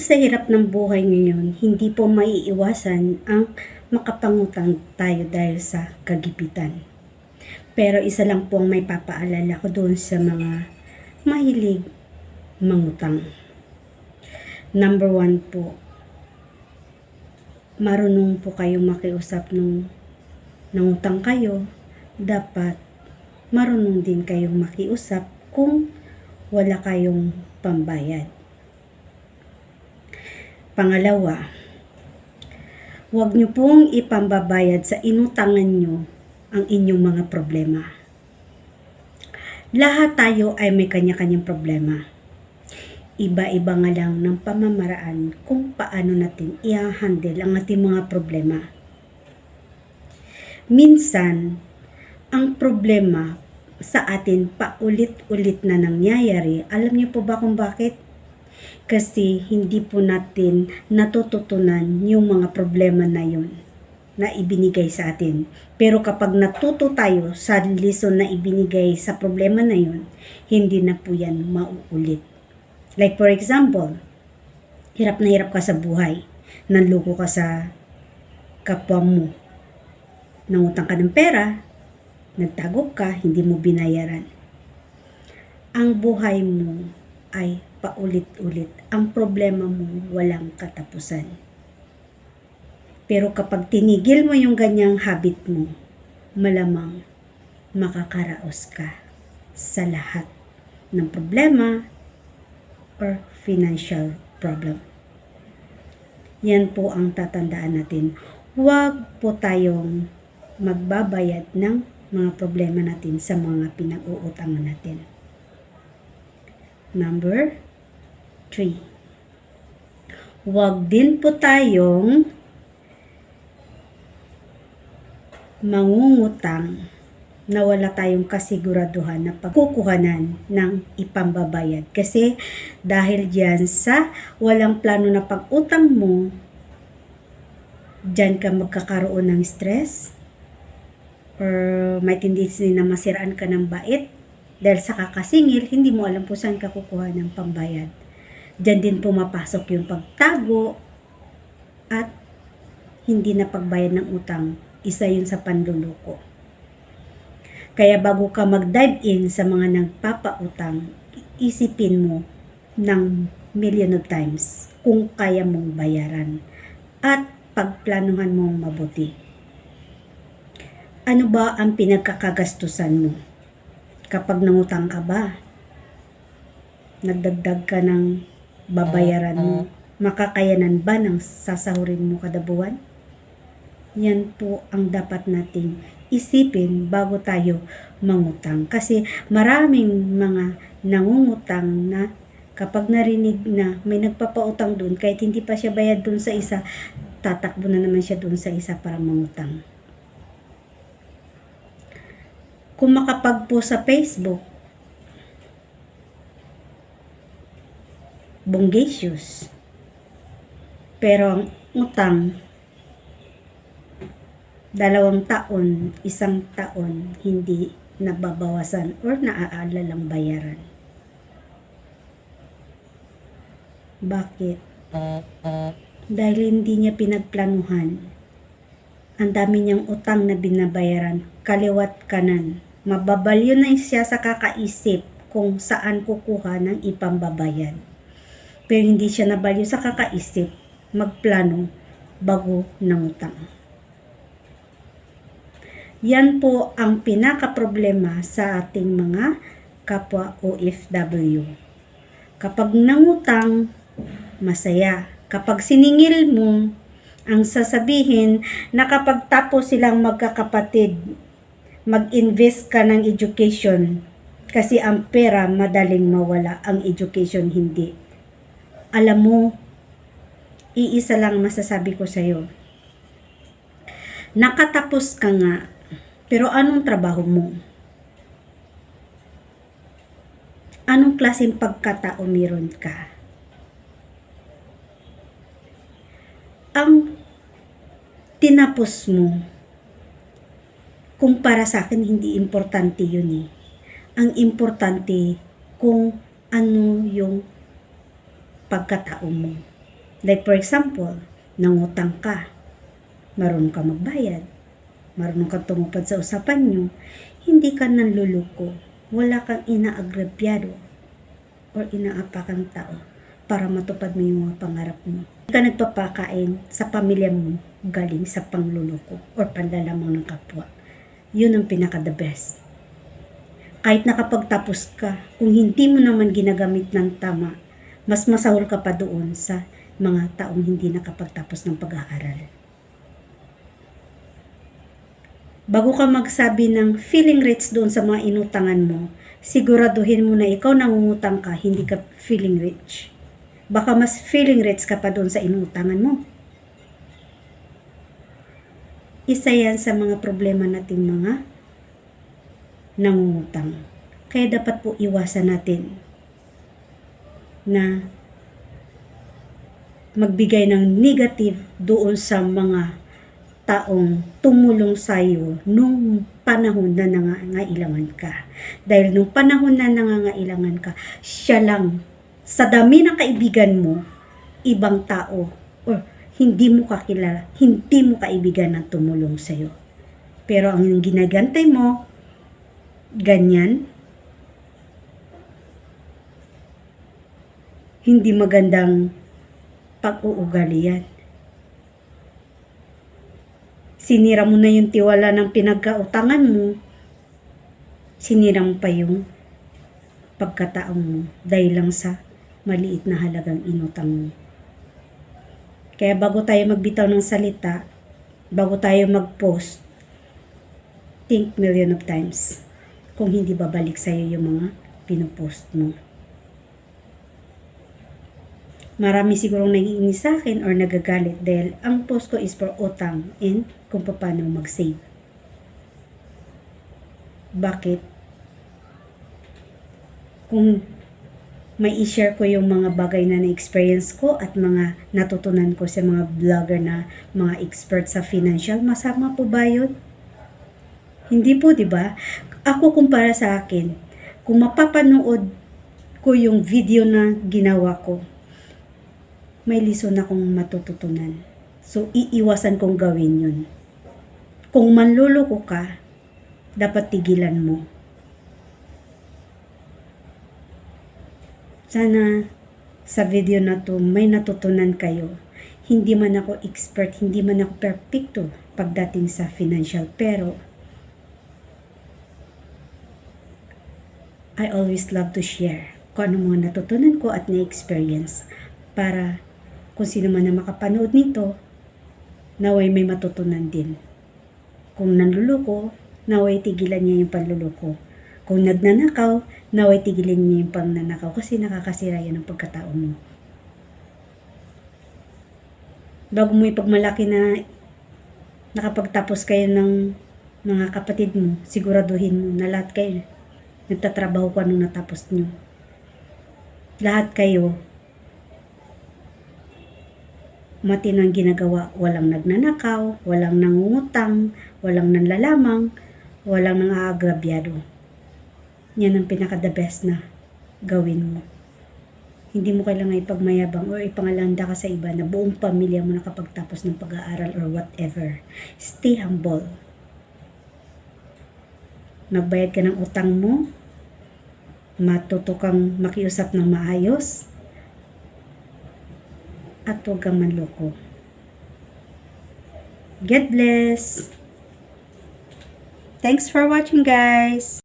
sa hirap ng buhay ngayon, hindi po maiiwasan ang makapangutang tayo dahil sa kagipitan. Pero isa lang po ang may papaalala ko doon sa mga mahilig mangutang. Number one po, marunong po kayo makiusap nung nangutang kayo, dapat marunong din kayong makiusap kung wala kayong pambayad. Pangalawa, huwag niyo pong ipambabayad sa inutangan niyo ang inyong mga problema. Lahat tayo ay may kanya-kanyang problema. Iba-iba nga lang ng pamamaraan kung paano natin i-handle ang ating mga problema. Minsan, ang problema sa atin paulit-ulit na nangyayari. Alam niyo po ba kung bakit? Kasi hindi po natin natututunan yung mga problema na yun na ibinigay sa atin. Pero kapag natuto tayo sa lesson na ibinigay sa problema na yun, hindi na po yan mauulit. Like for example, hirap na hirap ka sa buhay. Nanluko ka sa kapwa mo. Nangutang ka ng pera, nagtago ka, hindi mo binayaran. Ang buhay mo ay paulit-ulit. Ang problema mo walang katapusan. Pero kapag tinigil mo yung ganyang habit mo, malamang makakaraos ka sa lahat ng problema or financial problem. Yan po ang tatandaan natin. Huwag po tayong magbabayad ng mga problema natin sa mga pinag-uutangan natin. Number 3. Huwag din po tayong mangungutang na wala tayong kasiguraduhan na pagkukuhanan ng ipambabayad. Kasi dahil diyan sa walang plano na pag-utang mo, diyan ka magkakaroon ng stress or may tendency na masiraan ka ng bait dahil sa kakasingil, hindi mo alam po saan ka kukuha ng pambayad. Diyan din pumapasok yung pagtago at hindi na pagbayad ng utang. Isa yun sa panluloko. Kaya bago ka mag-dive in sa mga nagpapautang, isipin mo ng million of times kung kaya mong bayaran at pagplanuhan mong mabuti. Ano ba ang pinagkakagastusan mo? Kapag nangutang ka ba? Nagdagdag ka ng babayaran mo? Makakayanan ba ng sasahurin mo kada buwan? Yan po ang dapat nating isipin bago tayo mangutang. Kasi maraming mga nangungutang na kapag narinig na may nagpapautang doon, kahit hindi pa siya bayad doon sa isa, tatakbo na naman siya doon sa isa para mangutang. Kung makapag po sa Facebook, bongacious. Pero ang utang, dalawang taon, isang taon, hindi nababawasan or naaalalang bayaran. Bakit? Dahil hindi niya pinagplanuhan. Ang dami niyang utang na binabayaran, kaliwat kanan. Mababalyo na siya sa kakaisip kung saan kukuha ng ipambabayad. Pero hindi siya nabalyo sa kakaisip, magplano bago ng utang. Yan po ang pinaka-problema sa ating mga kapwa OFW. Kapag nangutang, masaya. Kapag siningil mo, ang sasabihin na kapag tapos silang magkakapatid, mag-invest ka ng education kasi ang pera madaling mawala, ang education hindi. Alam mo, iisa lang masasabi ko sa'yo. Nakatapos ka nga, pero anong trabaho mo? Anong klaseng pagkatao meron ka? Ang tinapos mo, kung para sa akin hindi importante yun eh. Ang importante kung ano yung pagkatao mo. Like for example, nangutang ka, marunong ka magbayad, marunong kang tumupad sa usapan nyo, hindi ka nanluluko, wala kang inaagrabyado or inaapakang tao para matupad mo yung mga pangarap mo. Hindi ka nagpapakain sa pamilya mo galing sa pangluluko or panlalamang ng kapwa. Yun ang pinaka the best. Kahit nakapagtapos ka, kung hindi mo naman ginagamit ng tama, mas masahol ka pa doon sa mga taong hindi nakapagtapos ng pag-aaral. Bago ka magsabi ng feeling rich doon sa mga inutangan mo, siguraduhin mo na ikaw nangungutang ka, hindi ka feeling rich. Baka mas feeling rich ka pa doon sa inutangan mo. Isa yan sa mga problema nating mga nangungutang. Kaya dapat po iwasan natin na magbigay ng negative doon sa mga taong tumulong sa iyo nung panahon na nangangailangan ka. Dahil nung panahon na nangangailangan ka, siya lang sa dami ng kaibigan mo, ibang tao or hindi mo kakilala, hindi mo kaibigan na tumulong sa iyo. Pero ang ginagantay mo, ganyan, hindi magandang pag-uugali yan. Sinira mo na yung tiwala ng pinagkautangan mo, sinira mo pa yung pagkatao mo dahil lang sa maliit na halagang inutang mo. Kaya bago tayo magbitaw ng salita, bago tayo mag-post, think million of times kung hindi babalik sa'yo yung mga pinupost mo. Marami sigurong naiinis sa akin or nagagalit dahil ang post ko is for utang and kung paano mag-save. Bakit? Kung may i-share ko yung mga bagay na na-experience ko at mga natutunan ko sa mga vlogger na mga expert sa financial, masama po ba yun? Hindi po, di ba? Ako kumpara sa akin, kung mapapanood ko yung video na ginawa ko, may lesson akong matututunan. So, iiwasan kong gawin yun. Kung manluloko ka, dapat tigilan mo. Sana sa video na to may natutunan kayo. Hindi man ako expert, hindi man ako perfecto pagdating sa financial, pero I always love to share kung ano mga natutunan ko at na-experience para kung sino man na makapanood nito, naway may matutunan din. Kung nanluluko, naway tigilan niya yung panluluko. Kung nagnanakaw, naway tigilan niya yung pangnanakaw kasi nakakasira yan ng pagkatao mo. Bago mo ipagmalaki na nakapagtapos kayo ng mga kapatid mo, siguraduhin mo na lahat kayo nagtatrabaho ko anong natapos nyo. Lahat kayo matinang ginagawa. Walang nagnanakaw, walang nangungutang, walang nanlalamang, walang nang-aagrabyado. Yan ang pinaka-the best na gawin mo. Hindi mo kailangan ipagmayabang or ipangalanda ka sa iba na buong pamilya mo nakapagtapos ng pag-aaral or whatever. Stay humble. Magbayad ka ng utang mo, matuto kang makiusap ng maayos, at huwag kang manloko. God bless! Thanks for watching guys!